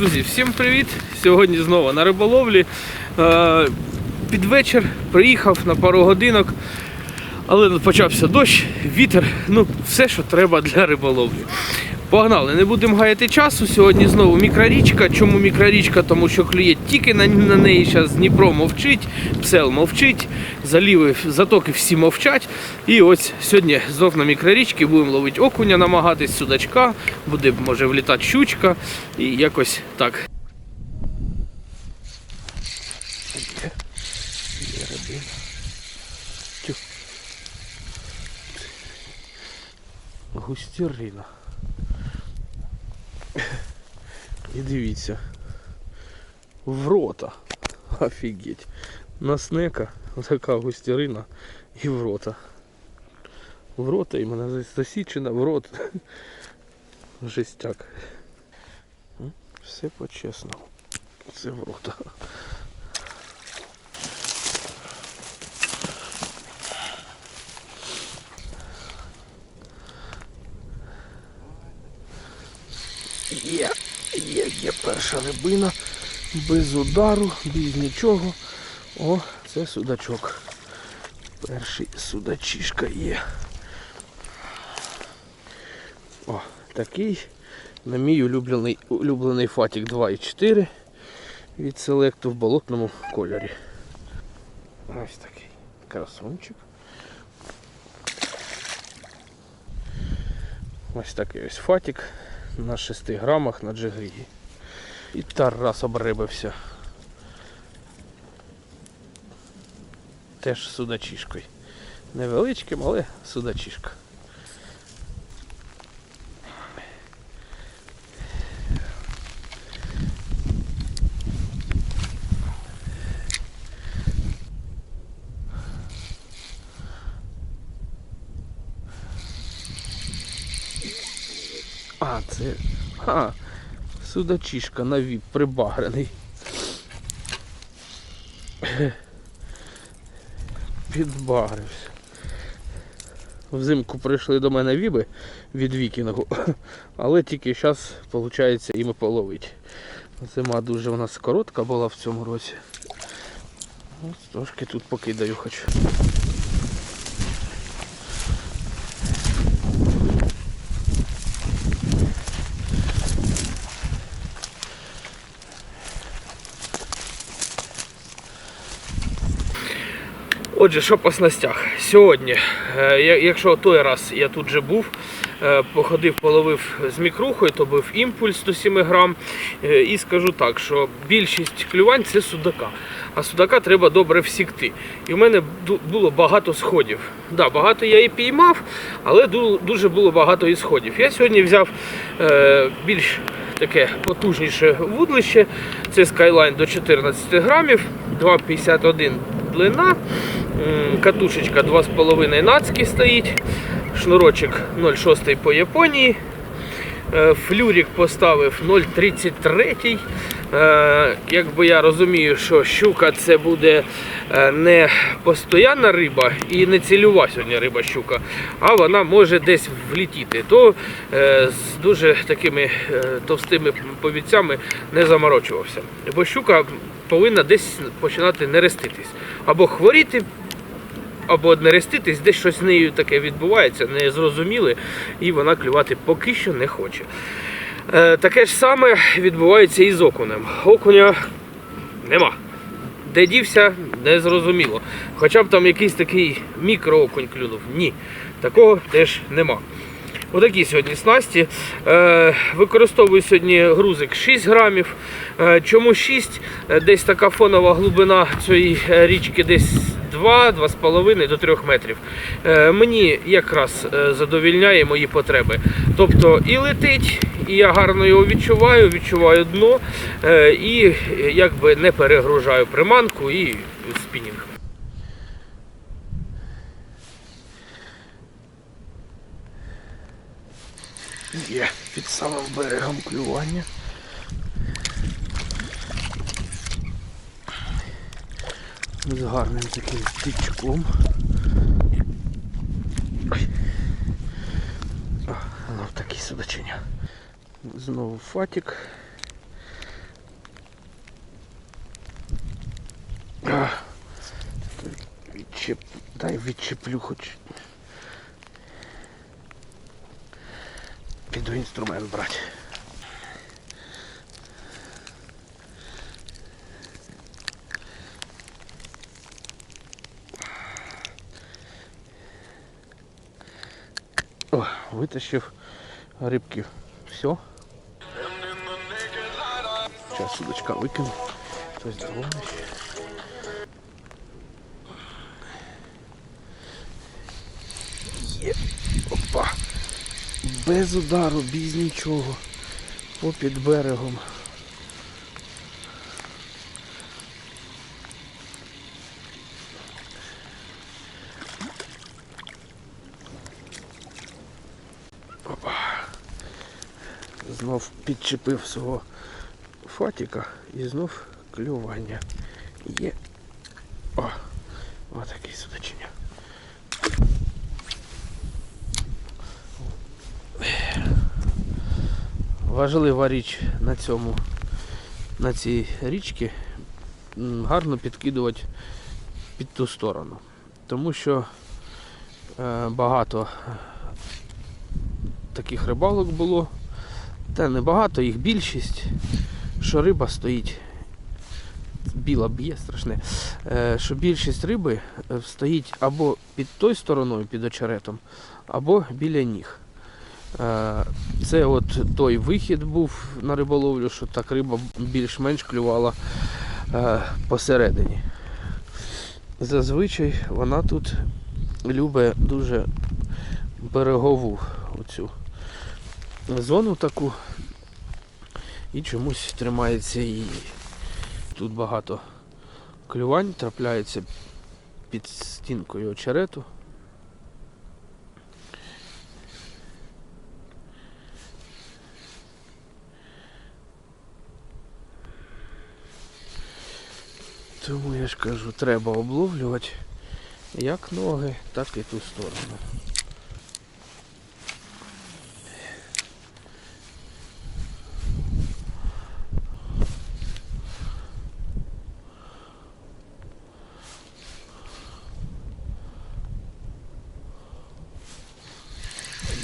Друзі, всім привіт! Сьогодні знову на риболовлі. Е, Під вечір приїхав на пару годинок, але почався дощ, вітер, ну все, що треба для риболовлі. Погнали, не будемо гаяти часу. Сьогодні знову мікрорічка. Чому мікрорічка? Тому що клює тільки на, на неї. Зараз Дніпро мовчить, псел мовчить, заліви, затоки всі мовчать. І ось сьогодні знов на мікрорічці будемо ловити окуня, намагатись судачка, буде може влітати щучка і якось так. Густірина. І дивіться. В рота. Офігеть. На снека така густірина і в рота. В рота і мене засічена в рот. Жестяк. Все по-чесному. Це в рота. Є, є, є перша рибина. Без удару, без нічого. О, це судачок. Перший судачишка є. О, такий. На мій улюблений, улюблений фатік 2,4 від селекту в болотному кольорі. Ось такий красунчик. Ось такий ось фатік на 6 грамах на джигрігі. І Тарас обрибився. Теж судачишкою. Невеличким, але судачишка. Це. А, судачишка на віп прибагрений. Підбагрився. Взимку прийшли до мене віби від вікінгу, але тільки зараз виходить їм половити. Зима дуже у нас коротка була в цьому році. Ось трошки тут покидаю хоч. Отже, що по снастях? Сьогодні, е, якщо той раз я тут же був, е, походив, половив з мікрухою, то був імпульс 107 грам. Е, І скажу так, що більшість клювань це судака. А судака треба добре всікти. І в мене було багато сходів. Да, багато я і піймав, але дуже було багато і сходів. Я сьогодні взяв більш таке потужніше вудлище. Це Skyline до 14 грамів, 2,51 длина. Катушечка 2,5 нацки стоїть. Шнурочок 0,6 по Японії. Флюрик Флюрік поставив 0,33. Е, Якби я розумію, що щука це буде е, не постоянна риба і не цільова сьогодні риба щука, а вона може десь влітіти. То е, з дуже такими товстими повідцями не заморочувався. Бо щука повинна десь починати нереститись. Або хворіти або нереститись, десь щось з нею таке відбувається, незрозуміле, і вона клювати поки що не хоче. Е, таке ж саме відбувається і з окунем. Окуня нема. Де дівся, не зрозуміло. Хоча б там якийсь такий мікроокунь клюнув. Ні, такого теж нема. Отакі сьогодні снасті. Е, використовую сьогодні грузик 6 грамів. Е, чому 6? Е, Десь така фонова глибина цієї річки десь 2-2,5 до 3 метрів. Мені якраз задовільняє мої потреби. Тобто і летить, і я гарно його відчуваю, відчуваю дно, і якби не перегружаю приманку і спінінг. Є під самим берегом клювання. З гарним таким стічком. Воно ну, такий судочення. Знову фатік. Відчеп... Дай відчеплю хоч. Піду інструмент брати. О, витащив рибки. Все. Зараз судочка викину. Хтось дзвонить. Є. Опа. Без удару, без нічого. Попід берегом. Опа. Знов підчепив свого фатіка і знов клювання. Є. О, отакий судочиня. Важлива річ на цьому, на цій річці гарно підкидувати під ту сторону. Тому що е, багато таких рибалок було. Та не багато, їх більшість, що риба стоїть. Біла б'є страшне. Е, що більшість риби е, стоїть або під той стороною, під очеретом, або біля ніг. Е, Це от той вихід був на риболовлю, що так риба більш-менш клювала е, посередині. Зазвичай вона тут любить дуже берегову оцю зону таку і чомусь тримається її. Тут багато клювань трапляється під стінкою очерету. Тому я ж кажу, треба обловлювати як ноги, так і ту сторону.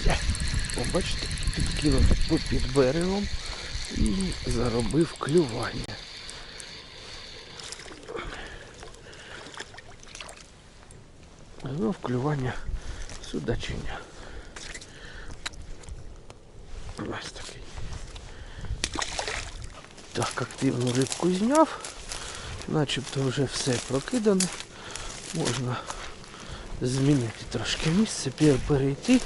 Є. О, бачите, підкинув під берегом і заробив клювання. Знов клювання судачиня. Ось такий. Так, активну рибку зняв. Начебто вже все прокидане. Можна змінити трошки місце, перейти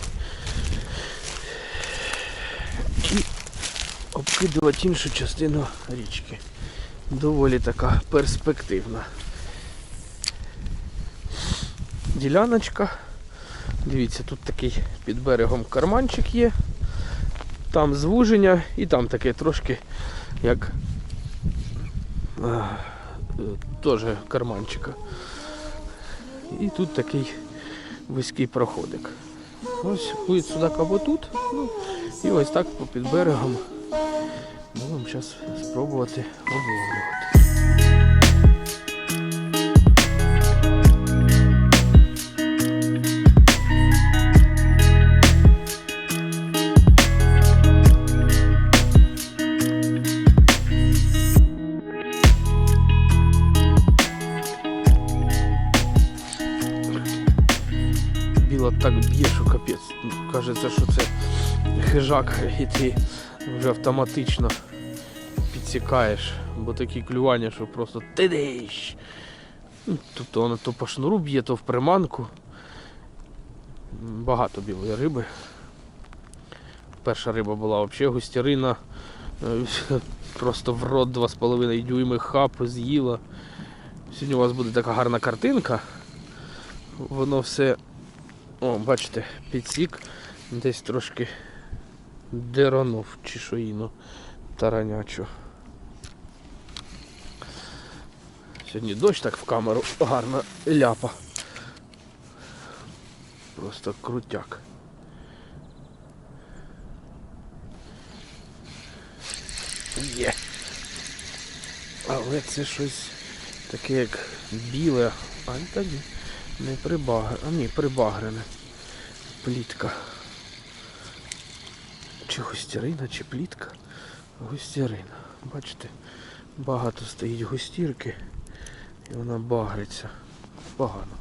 і обкидувати іншу частину річки. Доволі така перспективна діляночка. Дивіться, тут такий під берегом карманчик є. Там звуження і там таке трошки як теж карманчика. І тут такий вузький проходик. Ось буде судак або тут, ну, і ось так попід берегом будемо зараз спробувати обловлювати. Так б'є, що капець. Кажеться, що це хижак, і ти вже автоматично підсікаєш, бо такі клювання, що просто тидиш. Ну, Тобто воно то по шнуру б'є, то в приманку. Багато білої риби. Перша риба була взагалі густярина. Просто в рот 2,5 дюйми хап з'їла. Сьогодні у вас буде така гарна картинка. Воно все, о, бачите, підсік, десь трошки деронув чешуїну таранячу. Сьогодні дощ так в камеру гарно ляпа. Просто крутяк. Є. Але це щось Таке як біле, а ні, не прибагрене, а ні, прибагрене. Плітка. Чи гостярина, чи плітка? Гостярина. Бачите, багато стоїть гостірки і вона багриться. Погано.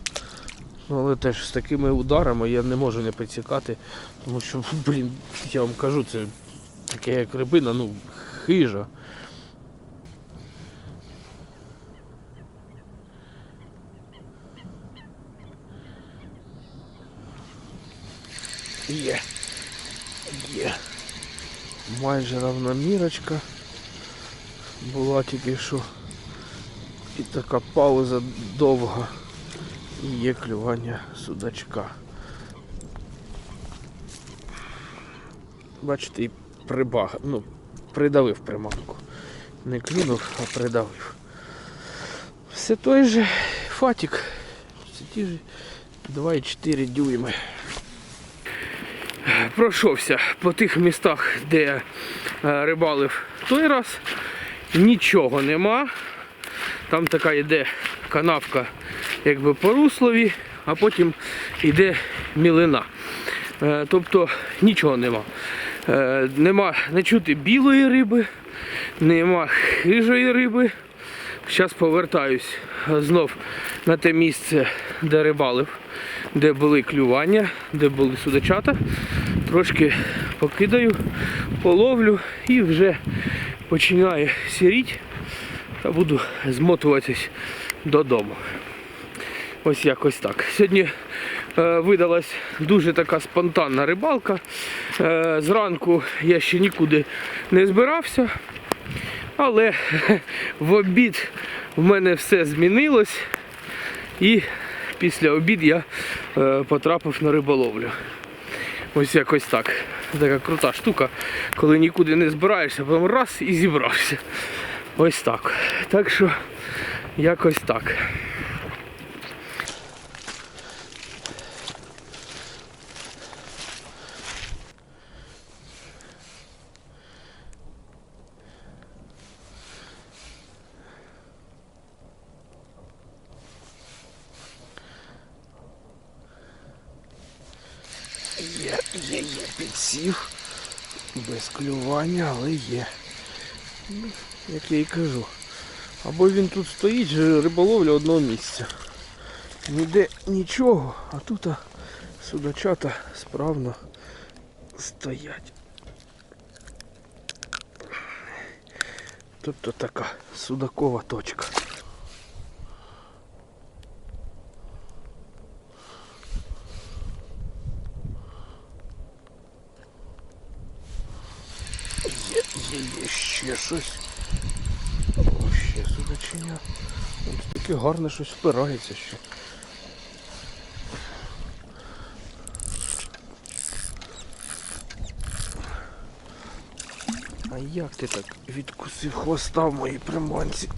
Ну, але теж з такими ударами я не можу не підсікати, тому що, блін, я вам кажу, це таке як рибина, ну, хижа. Є. Є. Майже равномірочка. Була тільки що. І така пауза довга. І є клювання судачка. Бачите, і прибаг, ну, придавив приманку. Не клюнув, а придавив. Все той же фатік. Все ті ж 2,4 дюйми. Пройшовся по тих містах, де е, рибалив той раз. Нічого нема. Там така йде канавка якби по руслові, а потім йде мілина. Е, Тобто нічого нема. Е, Нема не чути білої риби, нема хижої риби. Зараз повертаюсь знов на те місце, де рибалив, де були клювання, де були судочата. Трошки покидаю, половлю і вже починає сіріти та буду змотуватись додому. Ось якось так. Сьогодні е, видалась дуже така спонтанна рибалка. Е, зранку я ще нікуди не збирався, але в обід в мене все змінилось. І після обід я е, потрапив на риболовлю. Ось якось так. Така крута штука, коли нікуди не збираєшся, потім раз і зібрався. Ось так. Так що якось так. Є. Без клювання, але є. Як я і кажу. Або він тут стоїть, риболовля одного місця. Ніде нічого, а тут судачата справно стоять. Тобто така судакова точка. Є, є, є щось. О, ще судачиня. Ось таке гарне щось впирається ще. А як ти так відкусив хвоста в моїй приманці?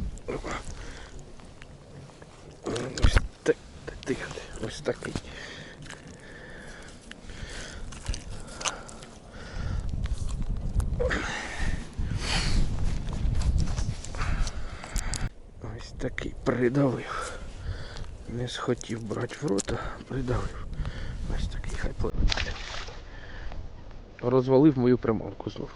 Ось так, тихо, ось такий. Ось такий придавив. Не схотів брати в рота, придавив. Ось такий хай пливе. Розвалив мою приманку знов.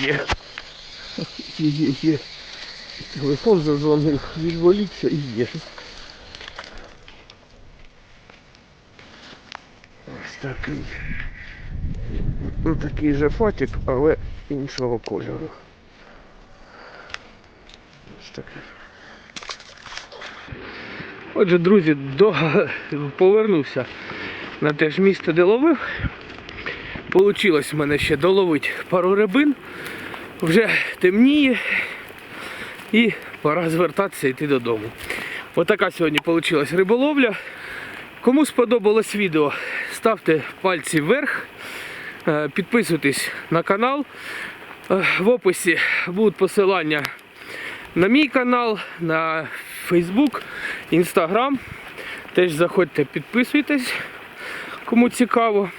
Є. Є, є, є. Телефон задзвонив, відволікся і є. Ось такий. Ну, такий же фотик, але іншого кольору. Ось такий. Отже, друзі, до... повернувся на те ж місце, де ловив. Получилось в мене ще доловити пару рибин. Вже темніє і пора звертатися і йти додому. Отака сьогодні вийшла риболовля. Кому сподобалось відео, ставте пальці вверх, підписуйтесь на канал. Е, В описі будуть посилання на мій канал, на Facebook, Instagram. Теж заходьте, підписуйтесь, кому цікаво.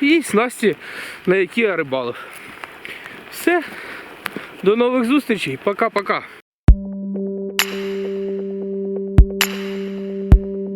і снасті, на які я рибалив. Все. До нових зустрічей. Пока-пока.